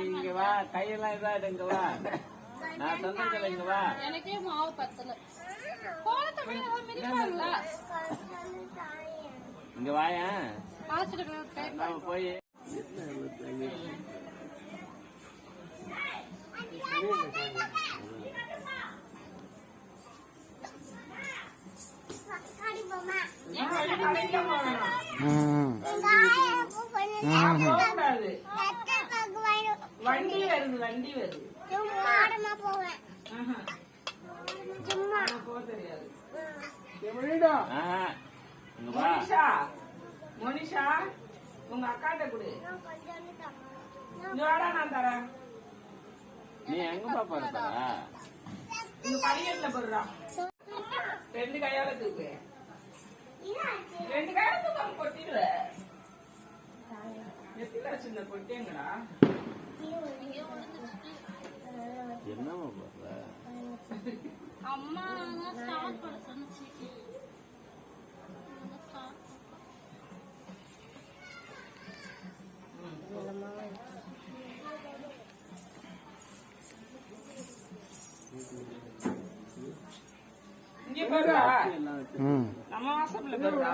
இங்க வா கையெல்லாம் இதாடு இங்க வா நான் சொன்னதில்ல இங்க வா எனக்கே மாவு பத்தல இங்க நாம போய் தக்காளி பொம்மை உங்க வண்டி வருது வண்டி வருது சும்மா போக தெரியாது மோனிஷா மோனிஷா உங்க அக்காட்ட கொடு. நான் தரேன். நீ எங்கப்பா போறதா இந்த பையன்ல போடுறா? ரெண்டு கையால தூக்கு. ரெண்டு கையால தூக்கம் கொட்டிடுவ. எத்தில சின்ன கொட்டேங்கடா என்னம்மா போற அம்மா ஸ்டார்ட் பண்ண சொன்னுச்சு வச்சு நம்ம வாசப்ல போடுறா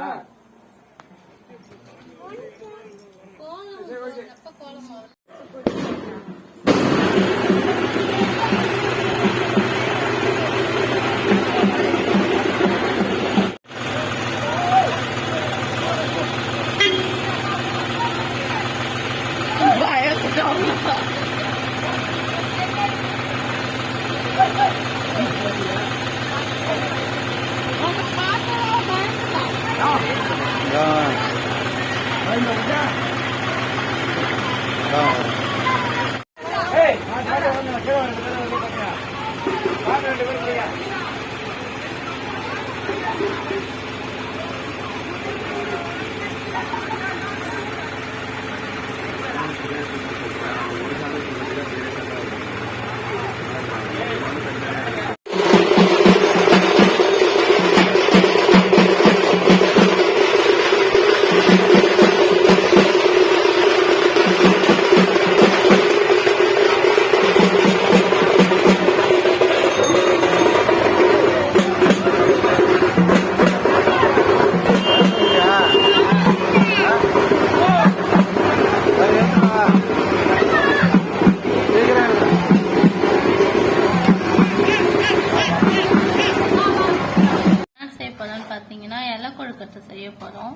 கொழுக்கட்டை செய்ய போறோம்.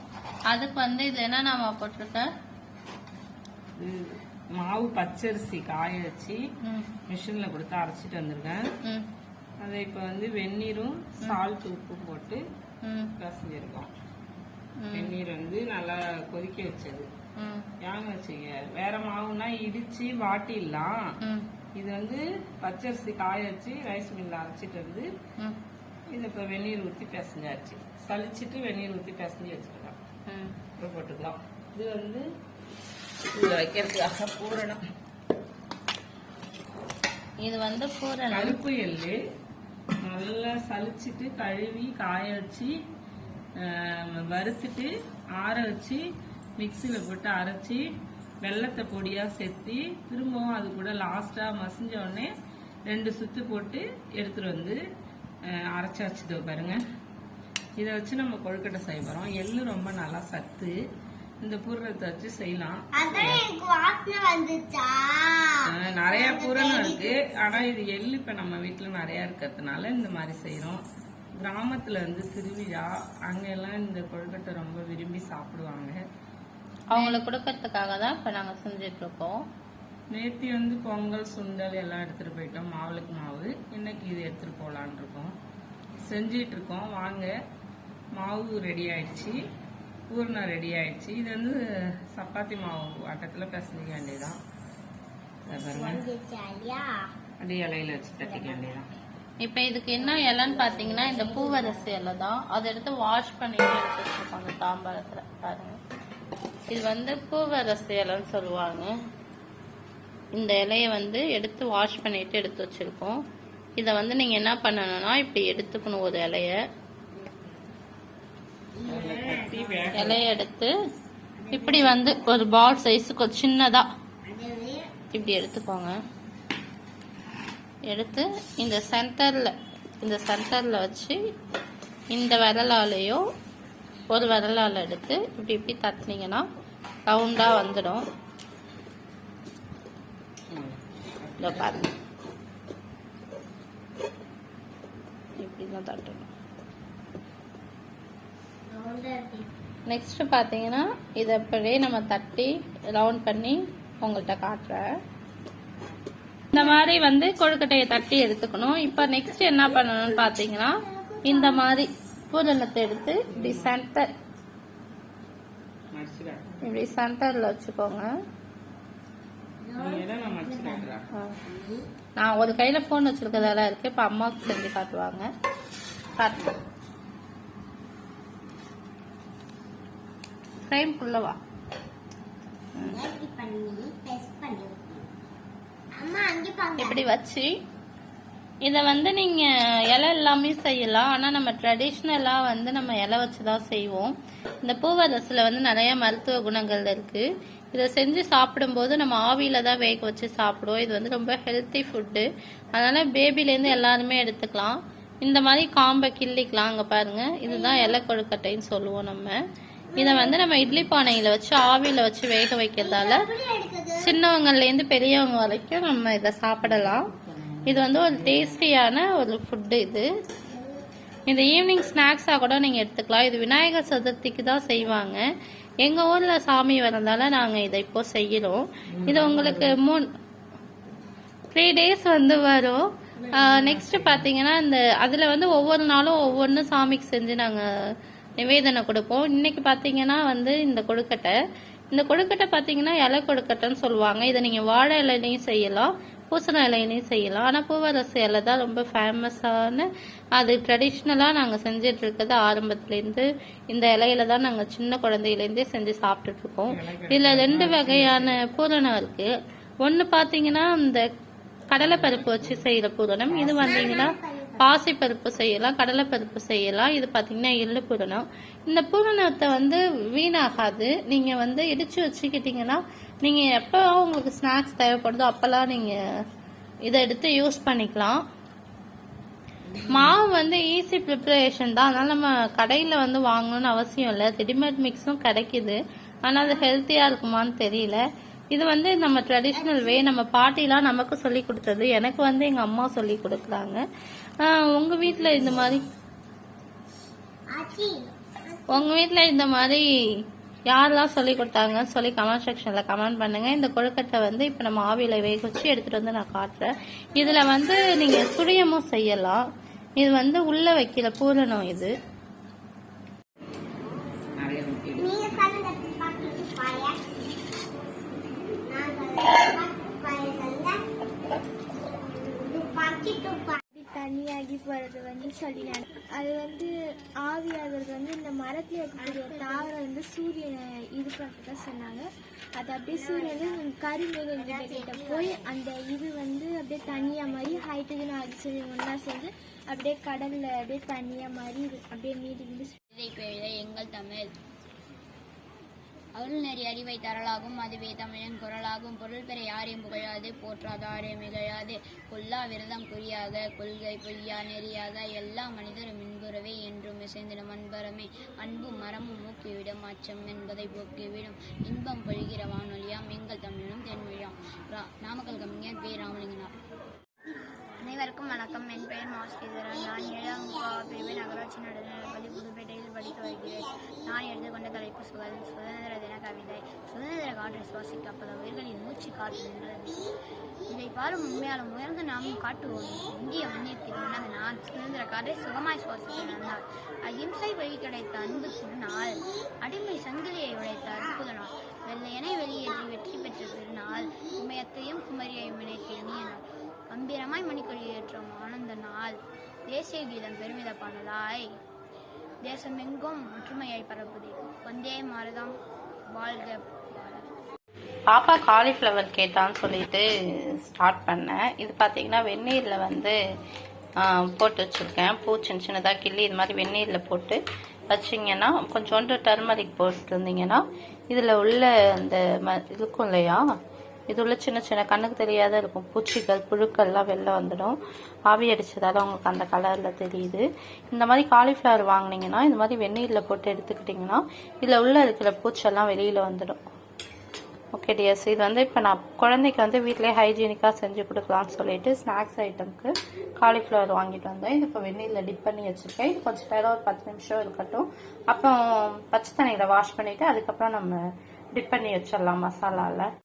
அதுக்கு வந்து இது என்ன நாம போட்டிருக்க? மாவு பச்சரிசி காய வச்சு மிஷின்ல கொடுத்து அரைச்சிட்டு வந்திருக்கேன். அதை இப்ப வந்து வெந்நீரும் சால்ட் உப்பு போட்டு பிசைஞ்சிருக்கோம் வெந்நீர் வந்து நல்லா கொதிக்க வச்சது. ஏங்க வச்சீங்க? வேற மாவுனா இடிச்சு வாட்டிடலாம். இது வந்து பச்சரிசி காய வச்சு ரைஸ் மில்ல அரைச்சிட்டு வந்து இது இப்ப வெந்நீர் ஊத்தி பிசைஞ்சாச்சு. சலிச்சிட்டு வெந்நீர் ஊத்தி பிசைஞ்சு வச்சுக்கலாம். ம். இப்போ போட்டுக்கலாம். இது வந்து இது வைக்கிறதுக்காக பூரணம். இது வந்து பூரணம். கருப்பு எள்ளு நல்லா சலிச்சிட்டு கழுவி காய வச்சு வறுத்துட்டு ஆற வச்சு மிக்சியில் போட்டு அரைச்சி வெள்ளத்தை பொடியாக சேர்த்தி திரும்பவும் அது கூட லாஸ்ட்டாக மசிஞ்ச உடனே ரெண்டு சுத்து போட்டு எடுத்துட்டு வந்து அரைச்சி வச்சுதோ பாருங்க. இதை வச்சு நம்ம கொழுக்கட்டை செய்ய போகிறோம் எள்ளு ரொம்ப நல்லா சத்து. இந்த பூரணத்தை வச்சு செய்யலாம். அதான் எனக்கு வாசனை வந்துச்சா? ஆஹ் நிறைய பூரணம் இருக்கு. ஆனா இது எள்ளு இப்ப நம்ம வீட்டுல நிறைய இருக்கிறதுனால இந்த மாதிரி செய்யறோம். கிராமத்துல வந்து திருவிழா அங்க எல்லாம் இந்த கொழுக்கட்டை ரொம்ப விரும்பி சாப்பிடுவாங்க. அவங்களுக்கு கொடுக்கறதுக்காக தான் இப்போ நாங்கள் செஞ்சுட்டு இருக்கோம். நேத்தி வந்து பொங்கல் சுண்டல் எல்லாம் எடுத்துட்டு போயிட்டோம். மாவுளுக்கு மாவு. இன்னைக்கு இது எடுத்துட்டு போலான் இருக்கோம். செஞ்சிட்டு இருக்கோம். வாங்க. மாவு ரெடி ஆயிடுச்சு. பூர்ணம் ரெடி ஆயிடுச்சு. இது வந்து சப்பாத்தி மாவு. ஆட்டத்தில் பிசைஞ்சிக்க வேண்டியதான் இதை இலையில வச்சு தட்டிக்க வேண்டியதான் இப்போ இதுக்கு என்ன இலைன்னு பார்த்தீங்கன்னா இந்த பூவரசு இலை தான். அதை எடுத்து வாஷ் பண்ணி எடுத்து வச்சிருக்கோம் அந்த தாம்பாளத்தில் பாருங்க. இது வந்து பூவரசு இலைன்னு சொல்லுவாங்க. இந்த இலையை வந்து எடுத்து வாஷ் பண்ணிட்டு எடுத்து வச்சிருக்கோம். இதை வந்து நீங்கள் என்ன பண்ணணும்னா இப்படி எடுத்துக்கணும் ஒரு இலையை. இலைய எடுத்து இப்படி வந்து ஒரு பால் சைஸுக்கு ஒரு சின்னதா இப்படி எடுத்துக்கோங்க. எடுத்து இந்த சென்டர்ல இந்த சென்டர்ல வச்சு இந்த விரலாலேயோ ஒரு விரலால எடுத்து இப்படி இப்படி தட்டினீங்கன்னா ரவுண்டா வந்துடும். இதோ பாருங்க. இப்படி தான் தட்டணும் நெக்ஸ்ட் பார்த்தீங்கன்னா இதை அப்படியே நம்ம தட்டி ரவுண்ட் பண்ணி உங்கள்கிட்ட காட்டுறேன். இந்த மாதிரி வந்து கொழுக்கட்டையை தட்டி எடுத்துக்கணும். இப்போ நெக்ஸ்ட் என்ன பண்ணணும்னு பார்த்தீங்கன்னா இந்த மாதிரி பூரணத்தை எடுத்து இப்படி சென்டர் இப்படி சென்டரில் வச்சுக்கோங்க. நான் ஒரு கையில் ஃபோன் வச்சிருக்கதால இருக்கு. இப்போ அம்மாவுக்கு செஞ்சு காட்டுவாங்க. காட்டுறேன். ஃப்ரேம்குள்ள வா. இப்படி வச்சு இதை வந்து நீங்க இலை எல்லாமே செய்யலாம். ஆனா நம்ம ட்ரெடிஷ்னலா வந்து நம்ம இலை வச்சு தான் செய்வோம். இந்த பூவரசுல வந்து நிறைய மருத்துவ குணங்கள் இருக்கு. இதை செஞ்சு சாப்பிடும்போது நம்ம ஆவியில தான் வேக வச்சு சாப்பிடுவோம். இது வந்து ரொம்ப ஹெல்த்தி ஃபுட்டு அதனால பேபிலேருந்து எல்லாருமே எடுத்துக்கலாம். இந்த மாதிரி காம்பை கிள்ளிக்கலாம். அங்க பாருங்க. இதுதான் இலை கொழுக்கட்டைன்னு சொல்லுவோம் நம்ம. இதை வந்து நம்ம இட்லி பானையில் வச்சு ஆவியில் வச்சு வேக வைக்கிறதால சின்னவங்கள்லேருந்து பெரியவங்க வரைக்கும் நம்ம இதை சாப்பிடலாம். இது வந்து ஒரு டேஸ்டியான ஒரு ஃபுட்டு இது. இந்த ஈவினிங் ஸ்நாக்ஸாக கூட நீங்கள் எடுத்துக்கலாம். இது விநாயகர் சதுர்த்திக்கு தான் செய்வாங்க. எங்கள் ஊரில் சாமி வரதால நாங்கள் இதை இப்போ செய்கிறோம் இது உங்களுக்கு மூணு த்ரீ டேஸ் வந்து வரும். நெக்ஸ்ட் பார்த்தீங்கன்னா இந்த அதில் வந்து ஒவ்வொரு நாளும் ஒவ்வொன்றும் சாமிக்கு செஞ்சு நாங்கள் நிவேதனை கொடுப்போம். இன்னைக்கு பார்த்தீங்கன்னா வந்து இந்த கொழுக்கட்டை. இந்த கொழுக்கட்டை பார்த்தீங்கன்னா இலை கொழுக்கட்டைன்னு சொல்லுவாங்க. இதை நீங்கள் வாழை இலையிலையும் செய்யலாம். பூசண இலையிலையும் செய்யலாம். ஆனால் பூவரசு இலை தான் ரொம்ப ஃபேமஸான அது ட்ரெடிஷ்னலாக நாங்கள் செஞ்சுட்டு இருக்கிறது ஆரம்பத்துலேருந்து. இந்த இலையில தான் நாங்கள் சின்ன குழந்தையிலேருந்தே செஞ்சு சாப்பிட்டுட்டு இருக்கோம். இதில் ரெண்டு வகையான பூரணம் இருக்கு. ஒன்று பார்த்தீங்கன்னா இந்த கடலைப்பருப்பு வச்சு செய்யற பூரணம். இது வந்தீங்கன்னா பாசிப்பருப்பு செய்யலாம் கடலைப்பருப்பு செய்யலாம். இது பார்த்தீங்கன்னா எள்ளு பூரணம். இந்த பூரணத்தை வந்து வீணாகாது. நீங்கள் வந்து இடித்து வச்சுக்கிட்டீங்கன்னா நீங்கள் எப்போ உங்களுக்கு ஸ்நாக்ஸ் தேவைப்படுதோ அப்போல்லாம் நீங்கள் இதை எடுத்து யூஸ் பண்ணிக்கலாம். மாவு வந்து ஈஸி ப்ரிப்பரேஷன் தான். அதனால் நம்ம கடையில் வந்து வாங்கணும்னு அவசியம் இல்லை. ரெடிமேட் மிக்ஸும் கிடைக்குது. ஆனால் அது ஹெல்த்தியாக இருக்குமான்னு தெரியல. இது வந்து நம்ம ட்ரெடிஷ்னல் வே நம்ம பாட்டிலாம் நமக்கு சொல்லி கொடுத்தது. எனக்கு வந்து எங்கள் அம்மா சொல்லி கொடுக்குறாங்க. உங்கள் வீட்டில் இந்த மாதிரி. உங்கள் வீட்டில் இந்த மாதிரி யாரெல்லாம் சொல்லி கொடுத்தாங்கன்னு சொல்லி கமெண்ட் செக்ஷனில் கமெண்ட் பண்ணுங்க. இந்த கொழுக்கட்டை வந்து இப்போ நம்ம ஆவியில் வேக வச்சு எடுத்துகிட்டு வந்து நான் காட்டுறேன். இதில் வந்து நீங்கள் சுழியமும் செய்யலாம். இது வந்து உள்ளே வைக்கிற பூரணம் இது. ஊத்தி தண்ணியாகி போகிறது வந்து சொல்லினாங்க அது வந்து ஆவியாகிறது வந்து இந்த மரத்தில் இருக்கக்கூடிய தாவரம் வந்து சூரியனை இது பண்ணுறதா சொன்னாங்க. அது அப்படியே சூரியன் கருமேகம் போய் அந்த இது வந்து அப்படியே தண்ணியாக மாதிரி ஹைட்ரஜன் ஆக்சிஜன் ஒன்றா சேர்ந்து அப்படியே கடலில் அப்படியே தண்ணியாக மாதிரி அப்படியே மீதி நீடி இதை எங்கள் தமிழ் அருள் நெறி அறிவை தரலாகும் அதுவே தமிழன் குரலாகும். பொருள் பெற யாரையும் புகழாது போற்றாதாரே மிகழாது கொல்லா விரதம் குறியாக கொள்கை பொய்யா நெறியாக. எல்லா மனிதரும் இன்புறவே என்றும் இசைந்திடும் அன்பரமே. அன்பும் மரமும் மூக்கிவிடும் அச்சம் என்பதை போக்கிவிடும். இன்பம் பொழிகிற வானொலியாம் எங்கள் தமிழும் தென்மொழியாம். ரா- நாமக்கல் கவிஞர் பி. ராமலிங்கனார். அனைவருக்கும் வணக்கம். என் பெயர் மாஸ்கிதரன். நான் ஏழாம் வகுப்பு நடுநிலைப்பள்ளி புதுப்பேட்டையில் படித்து வருகிறேன். நான் எடுத்துக்கொண்ட தலைப்பு சுகல் சுதந்திர தின கவிதை. சுதந்திர காற்றை சுவாசிக்க பல உயிர்களின் மூச்சு காற்று நின்றது. இதை பாரும் உண்மையாலும் உயர்ந்து நாமும் காட்டுவோம். இந்திய மண்ணிற்கு உணர்ந்த நான் சுதந்திர காற்றை சுகமாய் சுவாசிக்க நடந்தார் அஹிம்சை வழி கிடைத்த அன்பு திருநாள் அடிமை சங்கிலியை உடைத்த அற்புத நாள். தேசிய கீதம் பெருமித பாடலாய் தேசமெங்கும் ஒற்றுமையாய் பரப்புதே. வந்தே மாறுதாம் வாழ்க பாப்பா காலிஃப்ளவர் கேட்டான்னு சொல்லிட்டு ஸ்டார்ட் பண்ணேன் இது பார்த்தீங்கன்னா வெந்நீரில் வந்து போட்டு வச்சுருக்கேன். பூ சின்ன சின்னதாக கிள்ளி இது மாதிரி வெந்நீரில் போட்டு வச்சிங்கன்னா கொஞ்சோண்டு டர்மரிக் போட்டுருந்தீங்கன்னா இதில் உள்ள அந்த ம இருக்கும் இல்லையா? இது உள்ள சின்ன சின்ன கண்ணுக்கு தெரியாத இருக்கும். பூச்சிகள் புழுக்கள்லாம் வெளில வந்துடும். ஆவி அடித்ததால் உங்களுக்கு அந்த கலரில் தெரியுது. இந்த மாதிரி காலிஃப்ளவர் வாங்குனீங்கன்னா இந்த மாதிரி வெந்நீரில் போட்டு எடுத்துக்கிட்டிங்கன்னா இதில் உள்ள இருக்கிற பூச்செல்லாம் வெளியில் வந்துடும். ஓகே டியர்ஸ் இது வந்து இப்போ நான் குழந்தைக்கு வந்து வீட்டிலே ஹைஜீனிக்காக செஞ்சு கொடுக்கலாம்னு சொல்லிட்டு ஸ்நாக்ஸ் ஐட்டம்க்கு காலிஃப்ளவர் வாங்கிட்டு வந்தேன். இது இப்போ வெந்நீரில் டிப் பண்ணி வச்சுருக்கேன். இது கொஞ்சம் நேரம் ஒரு பத்து நிமிஷம் இருக்கட்டும். அப்புறம் பச்சை தண்ணியில் வாஷ் பண்ணிவிட்டு அதுக்கப்புறம் நம்ம டிப் பண்ணி வச்சிடலாம் மசாலாவில்